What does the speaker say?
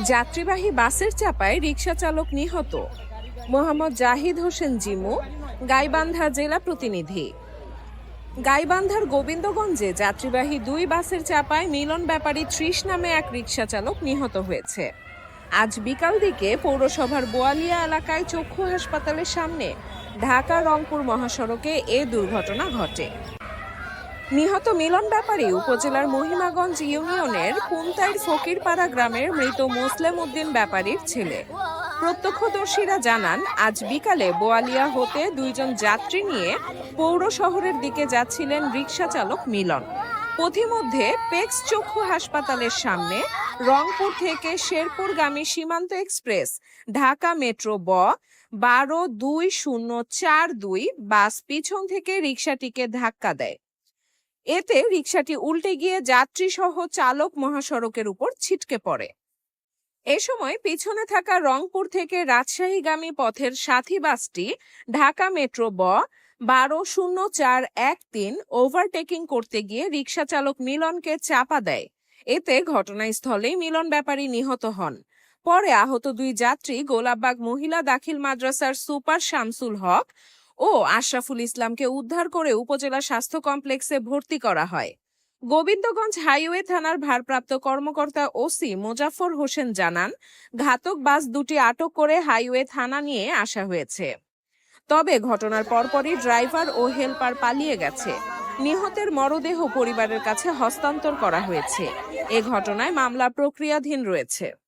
যাত্রীবাহী বাসের চাপায় রিকশা চালক নিহত। মোহাম্মদ জাহিদ হোসেন জিমু, গাইবান্ধা জেলা প্রতিনিধি। গাইবান্ধার গোবিন্দগঞ্জে যাত্রীবাহী দুই বাসের চাপায় মিলন ব্যাপারী ত্রিশ নামে এক রিকশা চালক নিহত হয়েছে। আজ বিকাল দিকে পৌরসভার বোয়ালিয়া এলাকায় চক্ষু হাসপাতালের সামনে ঢাকা রংপুর মহাসড়কে এ দুর্ঘটনা ঘটে। নিহত মিলন ব্যাপারী উপজেলার মহিমাগঞ্জ ইউনিয়নের পুন্তাইর ফকিরপাড়া গ্রামের মৃত মুসলিম উদ্দিন ব্যাপারীর ছেলে। প্রত্যক্ষদর্শীরা জানান, আজ বিকালে বোয়ালিয়া হতে দুইজন যাত্রী নিয়ে পৌর শহরের দিকে যাচ্ছিলেন রিকশা চালক মিলন। পথিমধ্যে পেক্স চক্ষু হাসপাতালের সামনে রংপুর থেকে শেরপুরগামী সীমান্ত এক্সপ্রেস, ঢাকা মেট্রো ব বারো দুই শূন্য চার দুই বাস পিছন থেকে রিক্সাটিকে ধাক্কা দেয়। এতে রিকশাটি উল্টে গিয়ে যাত্রী সহ চালক মহাসড়কের উপর ছিটকে পড়ে। এ সময় পিছনে থাকা রংপুর থেকে রাজশাহীগামী পথের সাথী বাসটি ঢাকা মেট্রো ব বারো শূন্য চার এক তিন ওভারটেকিং করতে গিয়ে রিকশা চালক মিলনকে চাপা দেয়। এতে ঘটনাস্থলেই মিলন ব্যাপারী নিহত হন। পরে আহত দুই যাত্রী গোলাপবাগ মহিলা দাখিল মাদ্রাসার সুপার শামসুল হক ও আশরাফুল ইসলামকে উদ্ধার করে উপজেলা স্বাস্থ্য কমপ্লেক্সে ভর্তি করা হয়। গোবিন্দগঞ্জ হাইওয়ে থানার ভারপ্রাপ্ত কর্মকর্তা ওসি মোজাফর হোসেন জানান, ঘাতক বাস দুটি আটক করে হাইওয়ে থানা নিয়ে আসা হয়েছে। তবে ঘটনার পরপরই ড্রাইভার ও হেলপার পালিয়ে গেছে। নিহতের মরদেহ পরিবারের কাছে হস্তান্তর করা হয়েছে। এ ঘটনায় মামলা প্রক্রিয়াধীন রয়েছে।